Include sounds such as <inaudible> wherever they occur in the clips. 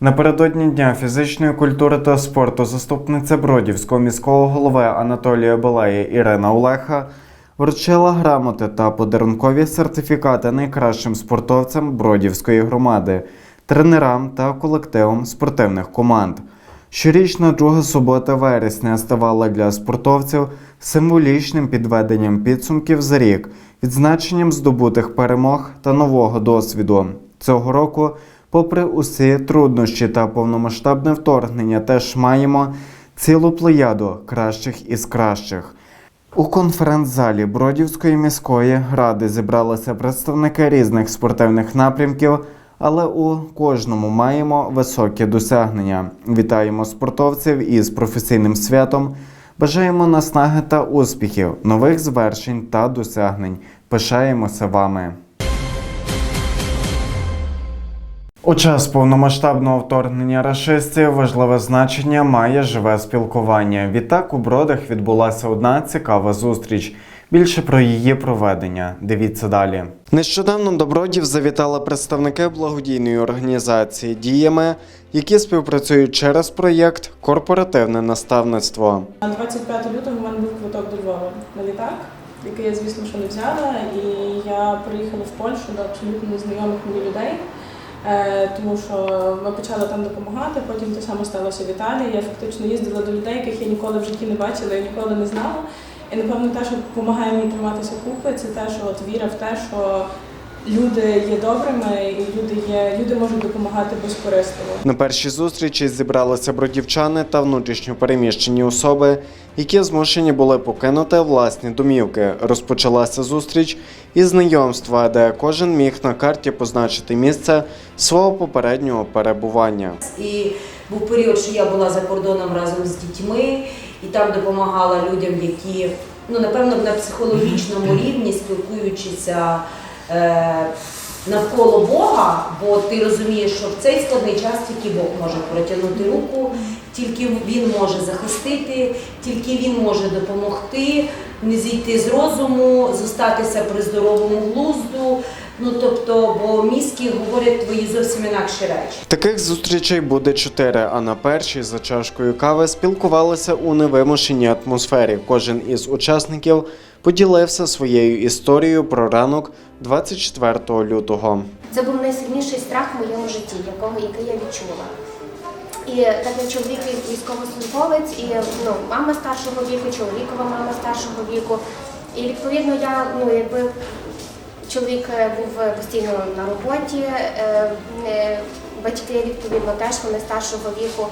Напередодні Дня фізичної культури та спорту заступниця Бродівського міського голови Анатолія Балеї Ірина Олеха вручила грамоти та подарункові сертифікати найкращим спортовцям Бродівської громади, тренерам та колективам спортивних команд. Щорічна друга субота вересня ставала для спортовців символічним підведенням підсумків за рік, відзначенням здобутих перемог та нового досвіду. Цього року, попри усі труднощі та повномасштабне вторгнення, теж маємо цілу плеяду кращих із кращих. У конференц-залі Бродівської міської ради зібралися представники різних спортивних напрямків, але у кожному маємо високі досягнення. Вітаємо спортовців із професійним святом. Бажаємо наснаги та успіхів, нових звершень та досягнень. Пишаємося вами. У час повномасштабного вторгнення рашистів важливе значення має живе спілкування. Відтак у бродах відбулася одна цікава зустріч. Більше про її проведення. Дивіться далі. Нещодавно до бродів завітали представники благодійної організації Діями, які співпрацюють через проєкт Корпоративне наставництво. На 25 лютого в мене був квиток до Львова на літак, який я, звісно, що не взяла. І я приїхала в Польщу до абсолютно незнайомих мені людей, тому що ми почали там допомагати. Потім те саме сталося в Італії. Я фактично їздила до людей, яких я ніколи в житті не бачила і ніколи не знала. І напевно те, що допомагає мені триматися купи, це те, що от віра в те, що люди є добрими, і люди є, люди можуть допомагати безкористно. На першій зустрічі зібралися бродівчани та внутрішньо переміщені особи, які змушені були покинути власні домівки. Розпочалася зустріч із знайомства, де кожен міг на карті позначити місце свого попереднього перебування. І був період, що я була за кордоном разом з дітьми і там допомагала людям, які ну напевно на психологічному рівні спілкуючися навколо Бога, бо ти розумієш, що в цей складний час тільки Бог може протягнути руку, тільки він може захистити, тільки він може допомогти, не зійти з розуму, зостатися при здоровому глузду. Ну тобто, бо мізки говорять твої зовсім інакші речі. Таких зустрічей буде чотири, а на першій за чашкою кави спілкувалися у невимушеній атмосфері. Кожен із учасників поділився своєю історією про ранок 24 лютого. Це був найсильніший страх в моєму житті, якого який я відчула. І так як чоловік військовослужбовець, і ну, мама старшого віку, чоловікова мама старшого віку. І відповідно я, ну якби чоловік е, був постійно на роботі, е, е, батьки відповідно теж вони старшого віку.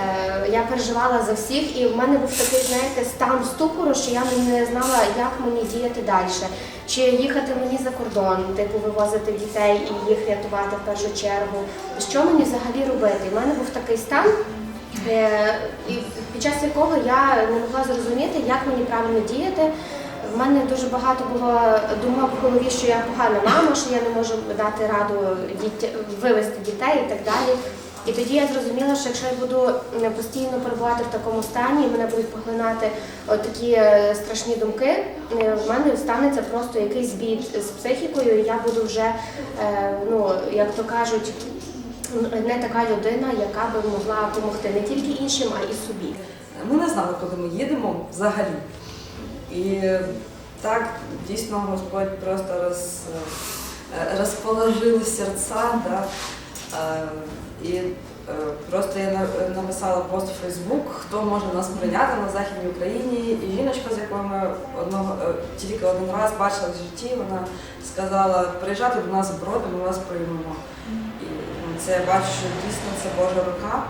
Е, Я переживала за всіх, і в мене був такий, знаєте, стан ступору, що я не знала, як мені діяти далі. Чи їхати мені за кордон, типу вивозити дітей і їх рятувати в першу чергу. Що мені взагалі робити? У мене був такий стан, е, під час якого я не могла зрозуміти, як мені правильно діяти. В мене дуже багато було думок в голові, що я погана мама, що я не можу дати раду дітя- вивести дітей і так далі. І тоді я зрозуміла, що якщо я буду е, постійно перебувати в такому стані, і мене будуть поглинати такі е, страшні думки, е, в мене станеться просто якийсь збій з психікою, і я буду вже, ну як то кажуть, не така людина, яка би могла допомогти не тільки іншим, а і собі. Ми не знали, куди ми їдемо взагалі. І так дійсно Господь просто роз, е, розположив серця. Да? Е, І е, просто я написала пост у Фейсбук, хто може нас прийняти на Західній Україні. І жіночка, з якою ми одного, тільки один раз бачили в житті, вона сказала, приїжджати до нас в броди, ми вас приймемо. І ну, це я бачу, що дійсно це Божа рука.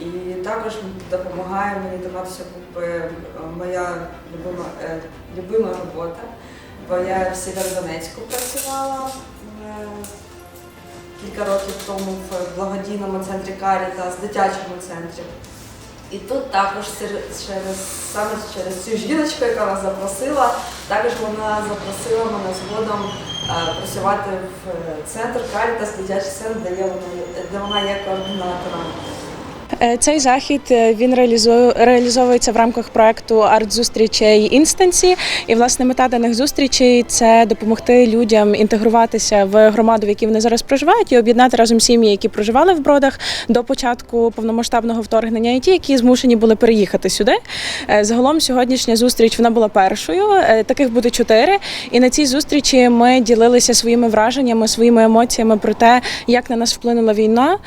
І також допомагає мені триматися купи е, моя любима, е, любима робота, бо я в Сєвєродонецьку працювала е, кілька років тому в благодійному центрі Карітас, дитячому центрі. І тут також через саме через цю жіночку, яка нас запросила, також вона запросила мене згодом е, працювати в е, центр Карітас, дитячий центр, де, є де вона є координатором. Е, Цей захід е, він реалізовується в рамках проекту арт-зустрічей інстанції. І власне мета даних зустрічей це допомогти людям інтегруватися в громаду, в якій вони зараз проживають, і об'єднати разом сім'ї, які проживали в бродах до початку повномасштабного вторгнення, і ті, які змушені були переїхати сюди. Е, Загалом сьогоднішня зустріч вона була першою. Таких буде чотири. І на цій зустрічі ми ділилися своїми враженнями, своїми емоціями про те, як на нас вплинула війна,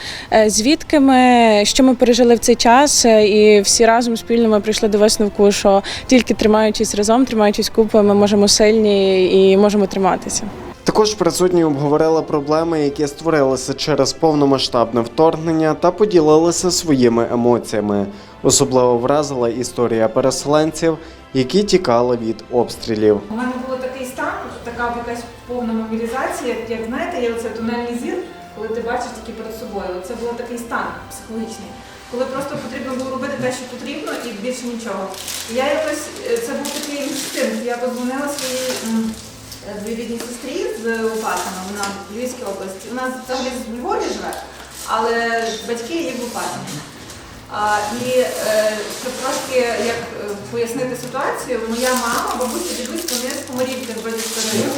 звідки ми, що ми пережили в цей час, е, і всі разом спільно ми прийшли до висновку, що тільки тримаючись разом, тримаючись купи, ми можемо сильні і можемо триматися. Також присутні обговорили проблеми, які створилися через повномасштабне вторгнення, та поділилися своїми емоціями. Особливо вразила історія переселенців, які тікали від обстрілів. У мене було такий стан, така якась повна мобілізація, як, як знаєте, є оце тунельний зір, коли ти бачиш тільки перед собою. Це був такий стан психологічний, коли просто потрібно було робити те, що потрібно, і більше нічого. Я якось е, це був такий інстинкт. Я подзвонила своїй е, двоюрідній сестрі з Лопатина, вона в Львівській області. Вона взагалі в Львові живе, але батьки її в Лопатині. А, і е, щоб трошки як е, пояснити ситуацію, моя мама, бабуся, дідусь, вони з Поморівки з Бродівського.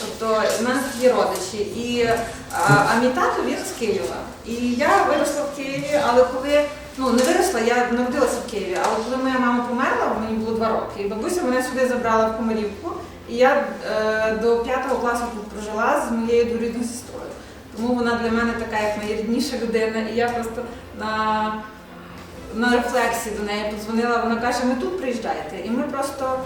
Тобто в тут є родичі. І, а, а мій тато він з Києва. І я виросла в Києві, але коли ну не виросла, я народилася в Києві. Але коли моя мама померла, мені було два роки. І бабуся мене сюди забрала в Поморівку. І я е, до п'ятого класу тут прожила з моєю двоюрідною сестрою. Тому вона для мене така як найрідніша людина. І я просто на на рефлексі до неї подзвонила, вона каже, ми тут приїжджаєте. І ми просто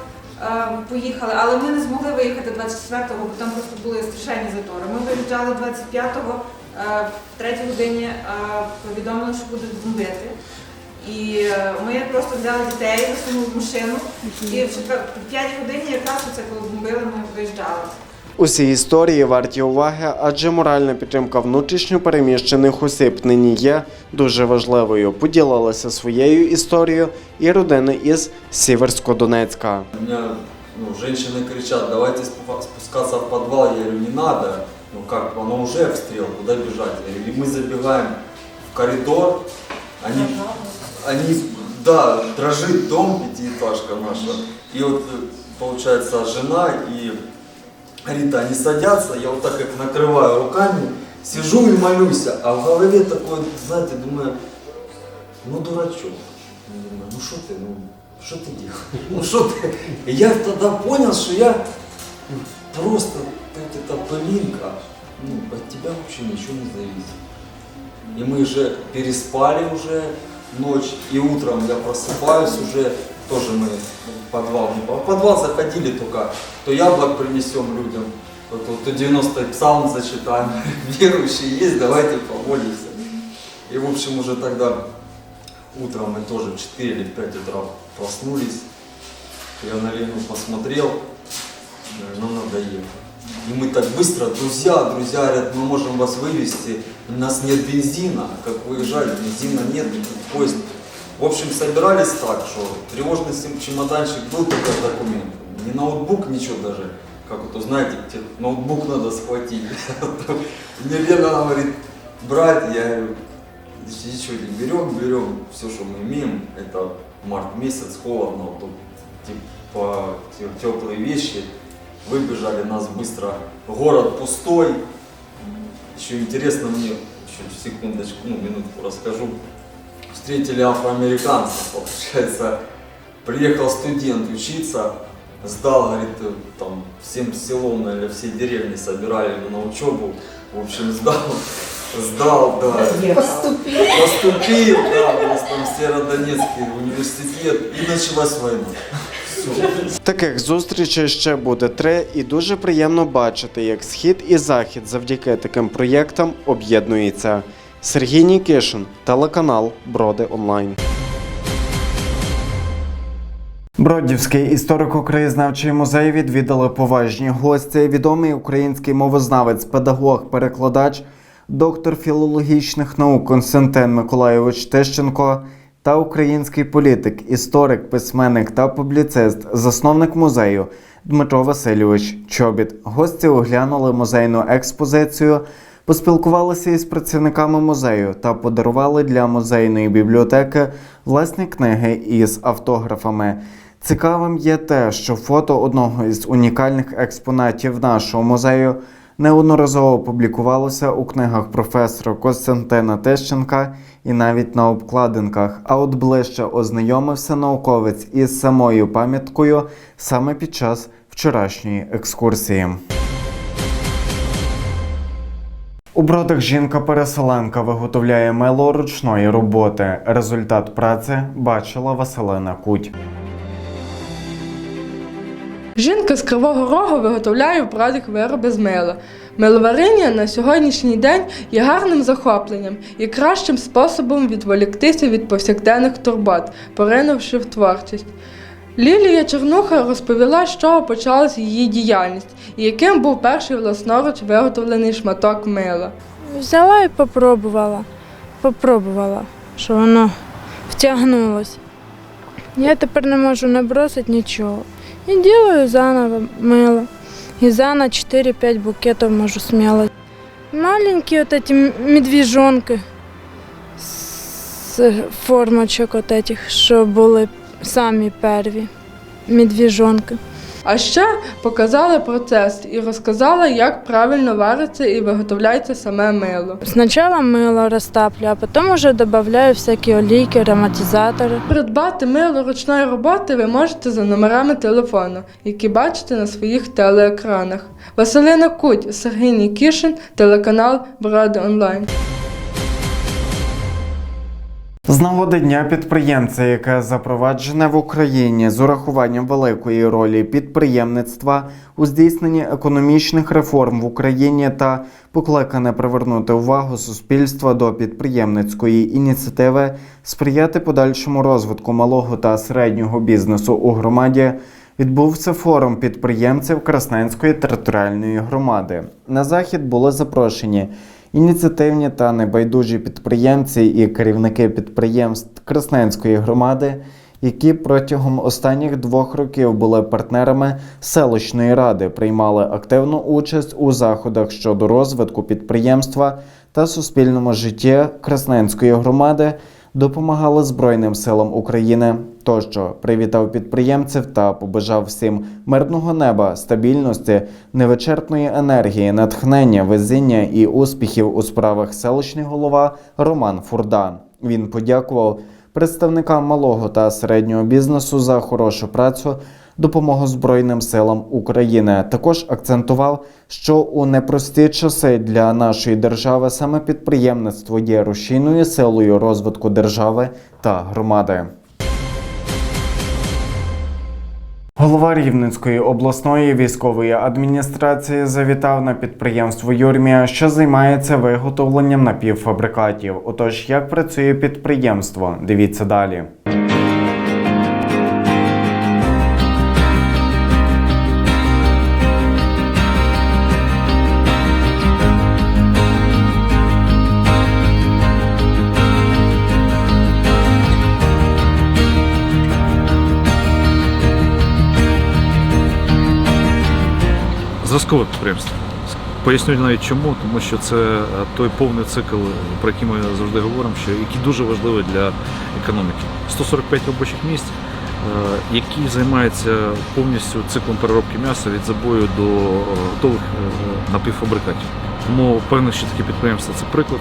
е, поїхали, але ми не змогли виїхати 24-го, бо там просто були страшенні затори. Ми виїжджали 25-го, е, в третій годині е, повідомили, що будуть бомбити. І е, ми просто взяли дітей, засунули в машину, і в 4 в 5 годині якраз оце коли бомбили, ми виїжджали. Усі історії варті уваги, адже моральна підтримка внутрішньо переміщених осіб нині є дуже важливою. Поділилася своєю історією і родини із Сіверсько-Донецька. У меня ну, женщины кричат, давайте спу- спускаться в подвал. Я говорю, не надо. Ну как, оно уже обстрел, куда бежать? Я говорю, и мы забегаем в коридор. Они, они, да, дрожит дом, пятиэтажка наша. И вот э, получается жена и Рита, они садятся, я вот так их накрываю руками, сижу и молюсь, а в голове такой, знаете, думаю, ну дурачок. Думаю, ну что ты, ну что ты делаешь? Ну что ты? И я тогда понял, что я просто вот эта пылинка, ну, от тебя вообще ничего не зависит. И мы же переспали уже ночь, и утром я просыпаюсь уже, тоже мы подвал не в подвал заходили только, то яблок принесем людям, то, то, то 90 псалм зачитаем, <laughs> верующие есть, давайте помолимся. И в общем уже тогда утром мы тоже в 4 или в 5 утра проснулись, я на Лену посмотрел, ну надо ехать. И мы так быстро, друзья, друзья говорят, мы можем вас вывести, у нас нет бензина, как выезжали, бензина нет, поезд. В общем, собирались так, что тревожный чемоданчик был только с документами, не ноутбук, ничего даже. Как вот, знаете, те- ноутбук надо схватить. <laughs> Мне Лена говорит, брать, я ничего не берем, берем все, что мы имеем, это март месяц, холодно, тут типа теплые вещи, выбежали нас быстро, город пустой, еще интересно мне, еще секундочку, ну минутку расскажу, встретили афроамериканцев, получается, приехал студент учиться, сдал, говорит, там всем селом, наверное, все деревни собирали его на учебу, в общем, сдал, сдал, да. Поступил. Поступил, да, у нас там Северодонецкий университет, и началась война. Таких зустрічей ще буде три, і дуже приємно бачити, як схід і захід завдяки таким проєктам об'єднуються. Сергій Нікишин, телеканал Броди Онлайн. Бродівський історико-краєзнавчий музей відвідали поважні гості. Відомий український мовознавець, педагог, перекладач, доктор філологічних наук Константин Миколайович Тищенко та український політик, історик, письменник та публіцист, засновник музею Дмитро Васильович Чобіт. Гості оглянули музейну експозицію, поспілкувалися із працівниками музею та подарували для музейної бібліотеки власні книги із автографами. Цікавим є те, що фото одного із унікальних експонатів нашого музею неодноразово публікувалося у книгах професора Костянтина Тищенка і навіть на обкладинках. А от ближче ознайомився науковець із самою пам'яткою саме під час вчорашньої екскурсії. У бродах жінка-переселенка виготовляє мило ручної роботи. Результат праці бачила Василина Куть. Жінка з Кривого Рогу виготовляє в брадах вироби з мила. Миловаріння на сьогоднішній день є гарним захопленням і кращим способом відволіктися від повсякденних турбот, поринувши в творчість. Лілія Чернуха розповіла, з чого почалась її діяльність і яким був перший власноруч виготовлений шматок мила. Взяла і попробувала. Попробувала, що воно втягнулось. Я тепер не можу не бросити нічого. І ділаю заново мило. І заново 4-5 букетів можу сміло. Маленькі от медвіжонки з формочок от що були самі перві. Медвіжонки. А ще показала процес і розказала, як правильно вариться і виготовляється саме мило. Спочатку мило розтаплю, а потім вже додаю всякі олійки, ароматизатори. Придбати мило ручної роботи ви можете за номерами телефону, які бачите на своїх телеекранах. Василина Куть, Сергій Нікішин, телеканал Бради Онлайн. З нагоди Дня підприємця, яке запроваджене в Україні з урахуванням великої ролі підприємництва у здійсненні економічних реформ в Україні та покликане привернути увагу суспільства до підприємницької ініціативи, сприяти подальшому розвитку малого та середнього бізнесу у громаді. Відбувся форум підприємців Красненської територіальної громади. На захід були запрошені ініціативні та небайдужі підприємці і керівники підприємств Красненської громади, які протягом останніх двох років були партнерами селищної ради, приймали активну участь у заходах щодо розвитку підприємства та суспільному житті Красненської громади. Допомагали Збройним силам України. Тощо привітав підприємців та побажав всім мирного неба, стабільності, невичерпної енергії, натхнення, везіння і успіхів у справах селищний голова Роман Фурдан. Він подякував представникам малого та середнього бізнесу за хорошу працю, допомогу Збройним силам України. Також акцентував, що у непрості часи для нашої держави саме підприємництво є рушійною силою розвитку держави та громади. Голова Рівненської обласної військової адміністрації завітав на підприємство Юрмія, що займається виготовленням напівфабрикатів. Отож, як працює підприємство? Дивіться далі. Зразкове підприємство. Поясню навіть чому, тому що це е, той повний цикл, про який ми завжди говоримо, що який дуже важливий для економіки. 145 робочих місць, е, які займаються повністю циклом переробки м'яса від забою до е, готових напівфабрикатів. Тому впевнений, що такі підприємства це приклад,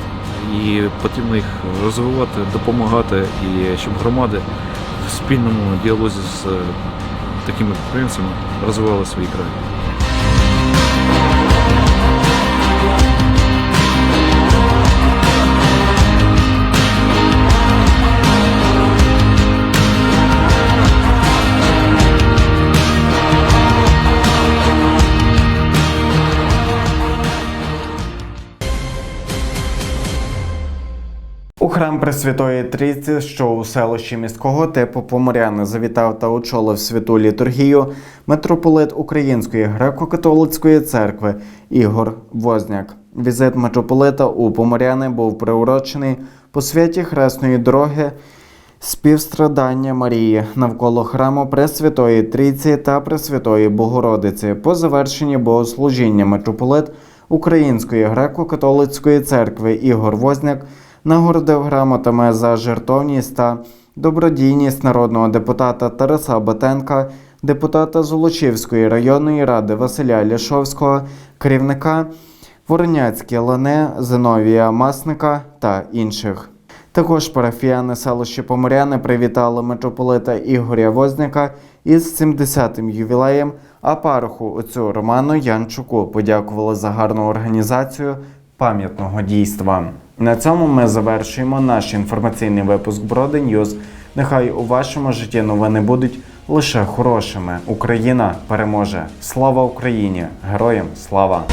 і потрібно їх розвивати, допомагати, і щоб громади в спільному діалозі з такими підприємцями розвивали свої краї. Пресвятої Трійці, що у селищі міського типу Поморяни, завітав та очолив святу літургію митрополит Української греко-католицької церкви Ігор Возняк. Візит митрополита у Поморяни був приурочений по святі Хресної дороги Співстрадання Марії навколо храму Пресвятої Трійці та Пресвятої Богородиці по завершенні богослужіння митрополит Української греко-католицької церкви Ігор Возняк нагородив грамотами за жертовність та добродійність народного депутата Тараса Батенка, депутата Золочівської районної ради Василя Ляшовського, керівника Вороняцьке Лане, Зиновія Масника та інших. Також парафіяни селища Поморяни привітали митрополита Ігоря Возняка із 70-м ювілеєм, а пароху отцю Роману Янчуку подякували за гарну організацію пам'ятного дійства. На цьому ми завершуємо наш інформаційний випуск Броди Ньюз. Нехай у вашому житті новини будуть лише хорошими. Україна переможе. Слава Україні! Героям слава!